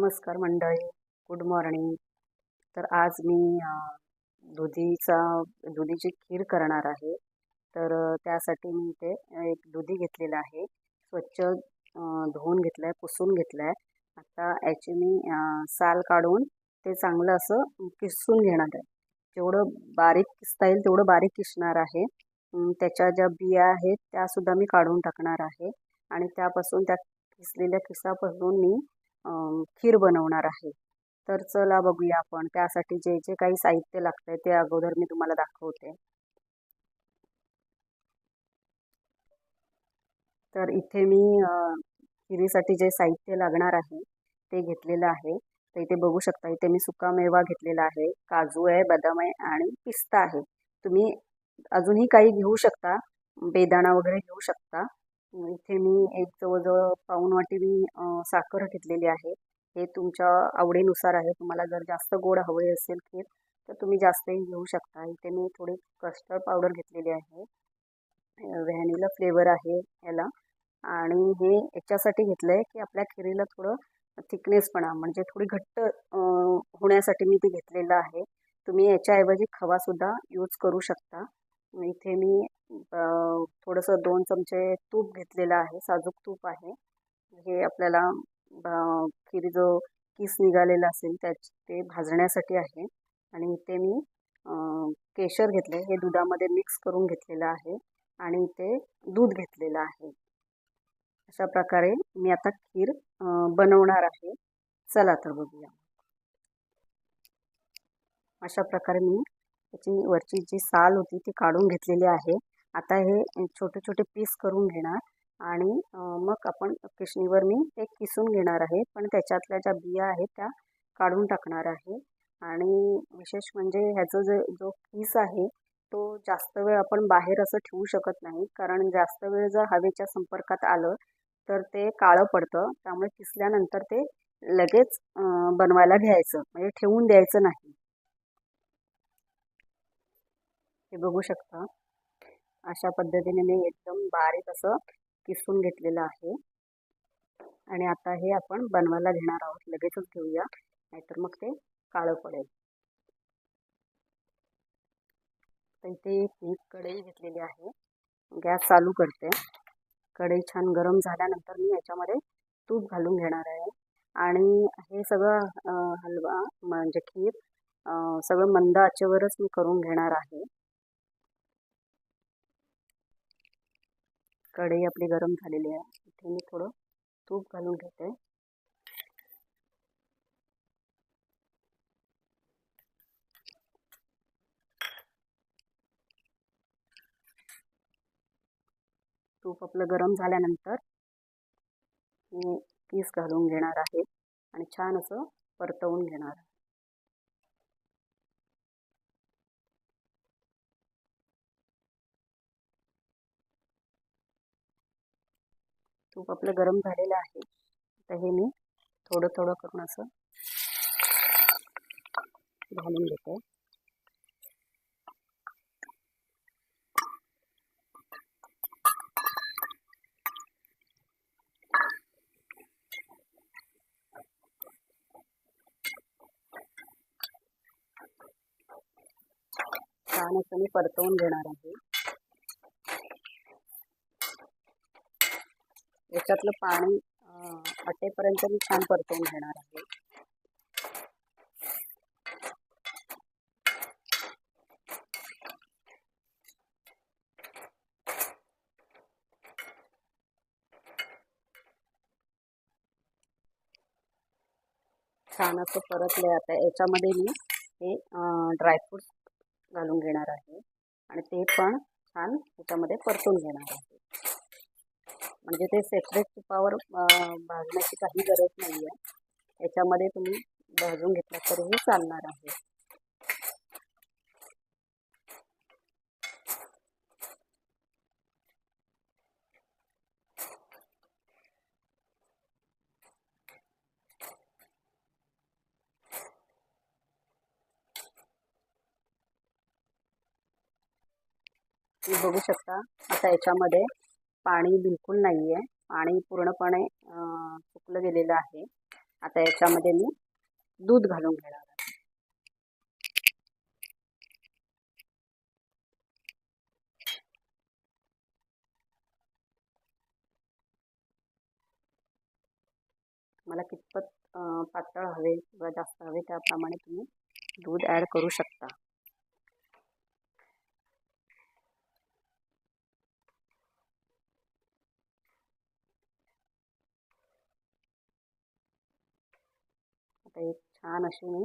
नमस्कार मंडळी. Good morning तर आज मी दुधीचा दुधीची खीर करणार आहे. तर त्यासाठी मी इथे एक दुधी घेतलेलं आहे. स्वच्छ धुवून घेतलं आहे पुसून घेतलं आहे आता याची मी साल काढून ते चांगलं असं किसून घेणार आहे. जेवढं बारीक किसता येईल तेवढं बारीक किसणार आहे. त्याच्या ज्या बिया आहेत त्यासुद्धा मी काढून टाकणार आहे. आणि त्यापासून त्या किसलेल्या किसापासून मी खीर बनवणार आहे. तर चला बघूया आपण. त्यासाठी जे जे काही साहित्य लागतंय ते अगोदर मी तुम्हाला दाखवते. तर इथे मी खिरीसाठी जे साहित्य लागणार आहे ते घेतलेलं आहे. तर इथे बघू शकता इथे मी सुकामेवा घेतलेला आहे काजू आहे बदाम आहे आणि पिस्ता आहे. तुम्ही अजूनही काही घेऊ शकता बेदाणा वगैरे घेऊ शकता. इथे मी एक जवळजवळ पाऊण वाटी मी साखर घेतलेली आहे. हे तुमच्या आवडीनुसार आहे. तुम्हाला जर जास्त गोड हवे असेल खीर तर तुम्ही जास्तही घेऊ शकता. इथे मी थोडी कस्टर्ड पावडर घेतलेली आहे. व्हॅनिला फ्लेवर आहे याला. आणि हे याच्यासाठी घेतलं आहे की आपल्या खिरीला थोडं थिकनेसपणा म्हणजे थोडी घट्ट होण्यासाठी मी ते घेतलेलं आहे. तुम्ही याच्याऐवजी खवासुद्धा यूज करू शकता. इथे मी थोडंसं दोन चमचे तूप घेतलेलं आहे साजूक तूप आहे. हे आपल्याला खीर जो किस निघालेला असेल त्याच ते भाजण्यासाठी आहे. आणि इथे मी केशर घेतले हे दुधामध्ये मिक्स करून घेतलेलं आहे. आणि इथे दूध घेतलेलं आहे. अशा प्रकारे मी आता खीर बनवणार आहे. चला तर बघूया. अशा प्रकारे मी त्याची वरची जी साल होती ती काढून घेतलेली आहे. आता हे छोटे छोटे पीस करून घेणार. आणि मग आपण किसणीवर मी ते किसून घेणार आहे. पण त्याच्यातल्या ज्या बिया आहेत त्या काढून टाकणार आहे. आणि विशेष म्हणजे ह्याचं जे जो किस आहे तो जास्त वेळ आपण बाहेर असं ठेवू शकत नाही. कारण जास्त वेळ जर हवेच्या संपर्कात आलं तर ते काळं पडतं. त्यामुळे किसल्यानंतर ते लगेच बनवायला घ्यायचं. म्हणजे ठेवून द्यायचं नाही. हे बघू शकता. अशा पद्धतीने मी एकदम बारीक असं किसून घेतलेलं आहे. आणि आता हे आपण बनवायला घेणार आहोत. लगेचच घेऊया नाहीतर मग ते काळं पडेल. तर इथे एक मी कढई घेतलेली आहे. गॅस चालू करते. कढई छान गरम झाल्यानंतर मी याच्यामध्ये तूप घालून घेणार आहे. आणि हे सगळं हलवा म्हणजे खीर सगळं मंद आचेवरच मी करून घेणार आहे. कढई आपली गरम झालेली आहे. इथे मी थोडं तूप घालून घेते. तूप आपलं गरम झाल्यानंतर मी पीस घालून घेणार आहे आणि छान असं परतवून घेणार आहे. तूप आपलं गरम झालेलं आहे. आता हे मी थोडं थोडं करून असं घालून घेते. छान असं मी परतवून घेणार आहे. त्याच्यातलं पाणी अटेपर्यंत आटेपर्यंत मी छान परतवून घेणार आहे. छान असं परतलं आता. याच्यामध्ये मी हे ड्रायफ्रूट्स घालून घेणार आहे. आणि ते पण छान याच्यामध्ये परतून घेणार आहे. म्हणजे ते सेपरेट तुपावर भाजण्याची काही गरज नाही आहे याच्यामध्ये तुम्ही भाजून घेतलं तरीही चालणार आहे. तुम्ही बघू शकता आता याच्यामध्ये पाणी बिलकुल नाही आहे पाणी पूर्णपणे सुकलं गेलेलं आहे आता याच्यामध्ये मी दूध घालून घेणार आहे. मला कितपत पातळ हवे किंवा जास्त हवे त्याप्रमाणे तुम्ही दूध ॲड करू शकता आता एक छान अशी मी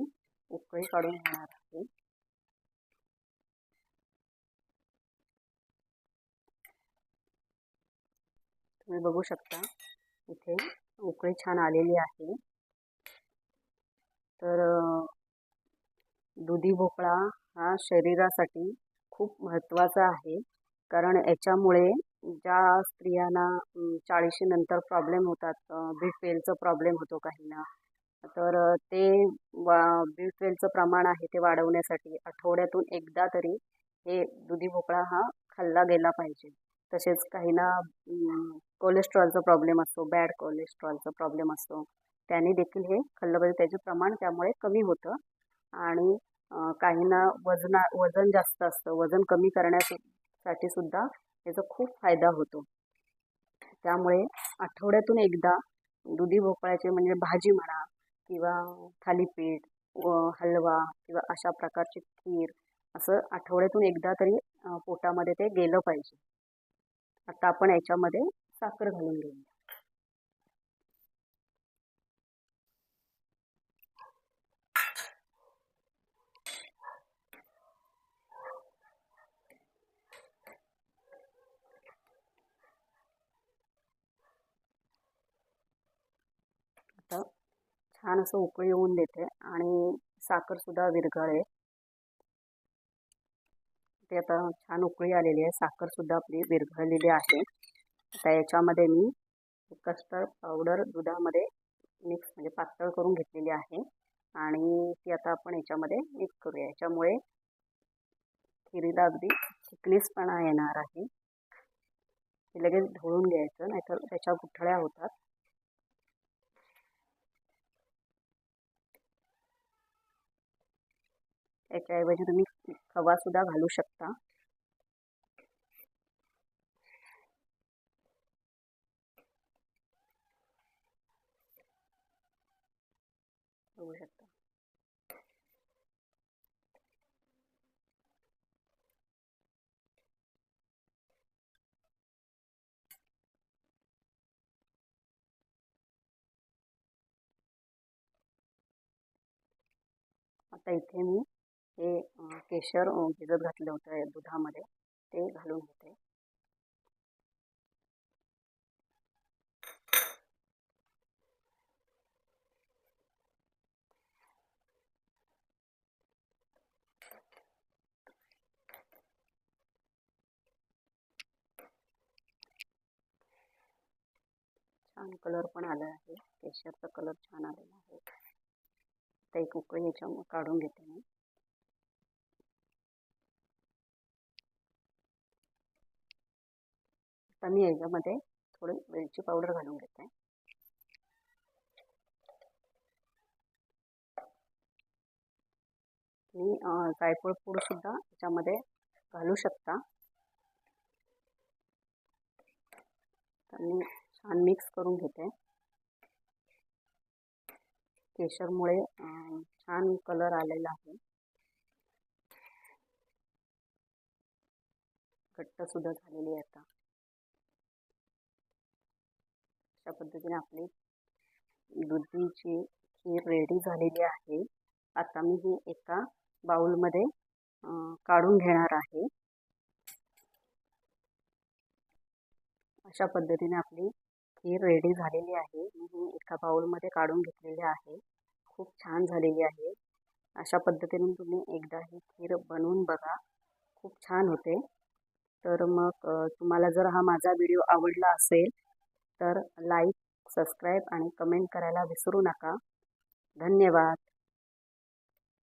उकळी काढून घेणार आहे. तुम्ही बघू शकता इथे उकळी छान आलेली आहे. तर दुधी भोपळा हा शरीरासाठी खूप महत्त्वाचा आहे. कारण याच्यामुळे ज्या स्त्रियांना अं, चाळीशीनंतर प्रॉब्लेम होतात बी पेलचा प्रॉब्लेम होतो काहींना तर ते वा बी ट्वेलचं प्रमाण आहे ते वाढवण्यासाठी आठवड्यातून एकदा तरी हे दुधी भोपळा हा खाल्ला गेला पाहिजे. तसेच काहींना कोलेस्ट्रॉलचा प्रॉब्लेम असतो बॅड कोलेस्ट्रॉलचा प्रॉब्लेम असतो. त्याने देखील हे खाल्लं पाहिजे. त्याचे प्रमाण त्यामुळे कमी होतं. आणि काहींना वजना वजन जास्त असतं. वजन कमी करण्यासाठी सुद्धा याचा खूप फायदा होतो. त्यामुळे आठवड्यातून एकदा दुधी भोपळ्याचे म्हणजे भाजी म्हणा किंवा थालीपीठ व हलवा किंवा अशा प्रकारची खीर असं आठवड्यातून एकदा तरी पोटामध्ये ते गेलं पाहिजे. आता आपण याच्यामध्ये साखर घालून घेऊया आता छान असं उकळी येऊन देते आणि साखरसुद्धा विरघळे ते आता छान उकळी आलेली आहे. साखरसुद्धा आपली विरघळलेली आहे. आता याच्यामध्ये मी कस्टर्ड पावडर दुधामध्ये मिक्स म्हणजे पातळ करून घेतलेली आहे आणि ती आता आपण याच्यामध्ये मिक्स करूया. याच्यामुळे खिरीला अगदी चिकलीसपणा येणार आहे. हे लगेच ढवळून घ्यायचं नाहीतर त्याच्या गुठळ्या होतात. त्याच्याऐवजी तुम्ही खवासुद्धा घालू शकता. आता इथे मी हे केशर भिजत घातलं होतं दुधामध्ये. ते घालून घेते. छान कलर पण आला आहे. केशरचा कलर छान आलेला आहे. आता एक उकळी याच्या काढून घेते मी. आता मी याच्यामध्ये. थोडी वेलची पावडर घालून घेते. मी जायफळ पूड सुद्धा याच्यामध्ये घालू शकता. तर मी छान मिक्स करून घेते. केशरमुळे छान कलर आलेला आहे. घट्टसुद्धा झालेली आहे आता. अशा पद्धतीने आपली दुधीची खीर रेडी झालेली आहे. आता मी ही एका बाउलमध्ये काढून घेणार आहे. अशा पद्धतीने आपली खीर रेडी झालेली आहे. मी ही एका बाउलमध्ये काढून घेतलेली आहे. खूप छान झालेली आहे. अशा पद्धतीने तुम्ही एकदा ही खीर बनवून बघा. खूप छान होते. तर मग तुम्हाला जर हा माझा व्हिडिओ आवडला असेल तर लाईक सबस्क्राईब आणि कमेंट करायला विसरू नका. धन्यवाद.